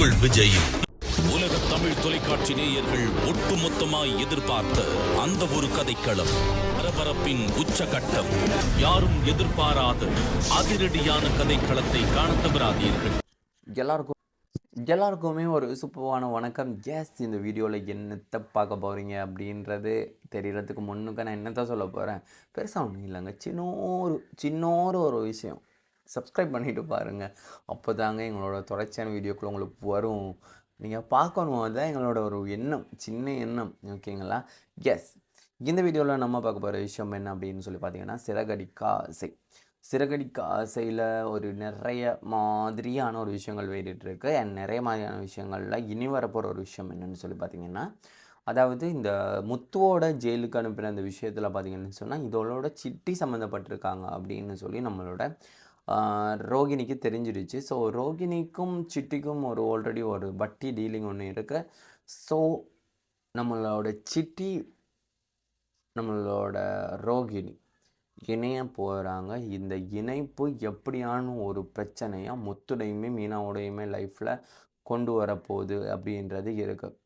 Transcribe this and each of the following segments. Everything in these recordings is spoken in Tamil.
உங்கள் விஜய். உலக தமிழ் தொலைக்காட்சி நேயர்கள் ஒட்டுமொத்தமாய் எதிர்பார்த்த அந்த ஒரு கதைக்களம். பரபரப்பின் உச்சகட்டம். யாரும் எதிர்பாராத அதிரடியான கதைக்களத்தை காணத் தவறாதீர்கள். எல்லாருக்கும் எல்லாருக்குமே ஒரு சூப்பரான வணக்கம். எஸ் இந்த வீடியோவில் என்னத்தை பார்க்க போகிறீங்க அப்படின்றது தெரியறதுக்கு முன்னுக்கு நான் என்னத்தான் சொல்ல போகிறேன் பெருசாக ஒன்றும் இல்லைங்க. சின்னோரு சின்னோரு ஒரு விஷயம். சப்ஸ்கிரைப் பண்ணிட்டு பாருங்கள் அப்போ தாங்க எங்களோட தொடர்ச்சியான வீடியோக்குள்ள உங்களுக்கு வரும். நீங்கள் பார்க்கணும். அதுதான் எங்களோட ஒரு எண்ணம் சின்ன எண்ணம். ஓகேங்களா எஸ் இந்த வீடியோவில் நம்ம பார்க்க போகிற விஷயம் என்ன அப்படின்னு சொல்லி பார்த்தீங்கன்னா சிறகடிக்கா ஆசை சிறகடிக்க ஆசையில் ஒரு நிறைய மாதிரியான ஒரு விஷயங்கள் வேறிட்டு அண்ட் நிறைய மாதிரியான விஷயங்களில் இனி வரப்போகிற ஒரு விஷயம் என்னன்னு சொல்லி பார்த்தீங்கன்னா அதாவது இந்த முத்துவோட ஜெயிலுக்கு அனுப்பின அந்த விஷயத்தில் பார்த்தீங்கன்னு சொன்னால் இதோட சிட்டி சம்மந்தப்பட்டிருக்காங்க அப்படின்னு சொல்லி நம்மளோட ரோகிணிக்கு தெரிஞ்சிருச்சு. ஸோ ரோகிணிக்கும் சிட்டிக்கும் ஒரு ஆல்ரெடி ஒரு வட்டி டீலிங் ஒன்று இருக்கு. ஸோ நம்மளோட சிட்டி நம்மளோட ரோகிணி இணைய போகிறாங்க இந்த இணைப்பு எப்படியான ஒரு பிரச்சனையாக முத்துடையுமே மீனாவோடையுமே லைஃப்பில் கொண்டு வரப்போகுது அப்படின்றது இருக்குது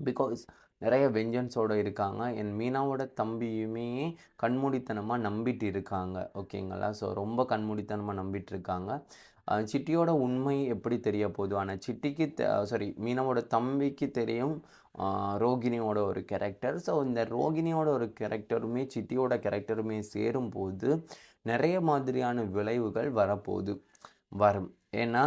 பிகாஸ் நிறைய வெஞ்சன்ஸோடு இருக்காங்க. என் மீனாவோட தம்பியுமே கண்மூடித்தனமாக நம்பிட்டு இருக்காங்க ஓகேங்களா? ஸோ ரொம்ப கண்மூடித்தனமாக நம்பிட்டு இருக்காங்க சிட்டியோட உண்மை எப்படி தெரிய போகுது? ஆனால் சிட்டிக்கு சாரி மீனாவோட தம்பிக்கு தெரியும் ரோகிணியோட ஒரு கேரக்டர் ஸோ இந்த ரோகிணியோட ஒரு கேரக்டருமே சிட்டியோட கேரக்டருமே சேரும்போது நிறைய மாதிரியான விளைவுகள் வரப்போகுது வரும். ஏன்னா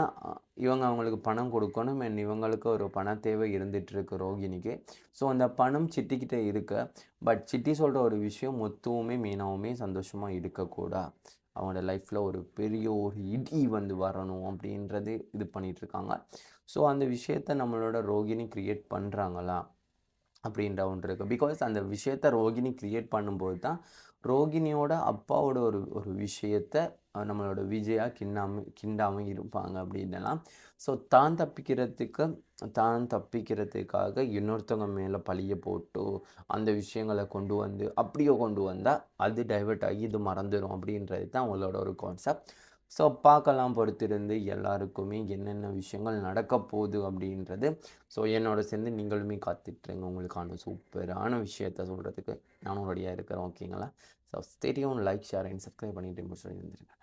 இவங்க அவங்களுக்கு பணம் கொடுக்கணும். அண்ட் இவங்களுக்கு ஒரு பண தேவை இருந்துட்டு ரோகிணிக்கு. ஸோ அந்த பணம் சிட்டிக்கிட்ட இருக்க. பட் சிட்டி சொல்கிற ஒரு விஷயம் மொத்தவுமே மீனாவுமே சந்தோஷமாக இருக்கக்கூடா. அவங்களோட லைஃப்பில் ஒரு பெரிய ஒரு இடி வந்து வரணும் அப்படின்றது இது பண்ணிகிட்ருக்காங்க ஸோ அந்த விஷயத்த நம்மளோட ரோகிணி கிரியேட் பண்ணுறாங்களா அப்படின்ற ஒன்று இருக்குது பிகாஸ் அந்த விஷயத்தை ரோகிணி கிரியேட் பண்ணும்போது தான் ரோகிணியோட அப்பாவோட ஒரு ஒரு விஷயத்த நம்மளோட விஜயா கிண்டாமல் கிண்டாமல் இருப்பாங்க அப்படின்னலாம். ஸோ தான் தப்பிக்கிறதுக்கு தான் தப்பிக்கிறதுக்காக இன்னொருத்தவங்க மேலே பழிய போட்டு அந்த விஷயங்களை கொண்டு வந்து அப்படியே கொண்டு வந்தால் அது டைவர்ட் ஆகி இது மறந்துடும் அப்படின்றது தான் அவங்களோட ஒரு கான்செப்ட் ஸோ பார்க்கலாம் பொறுத்திருந்து எல்லாருக்குமே என்னென்ன விஷயங்கள் நடக்க போகுது அப்படின்றது. ஸோ என்னோட சேர்ந்து நீங்களுமே காத்துட்ருங்க. உங்களுக்கான சூப்பரான விஷயத்த சொல்கிறதுக்கு நானும் ரெடியாக இருக்கிறேன். ஓகேங்களா so stadium like share and subscribe பண்ணிட்டு முடிச்சு வந்துருக்கேன்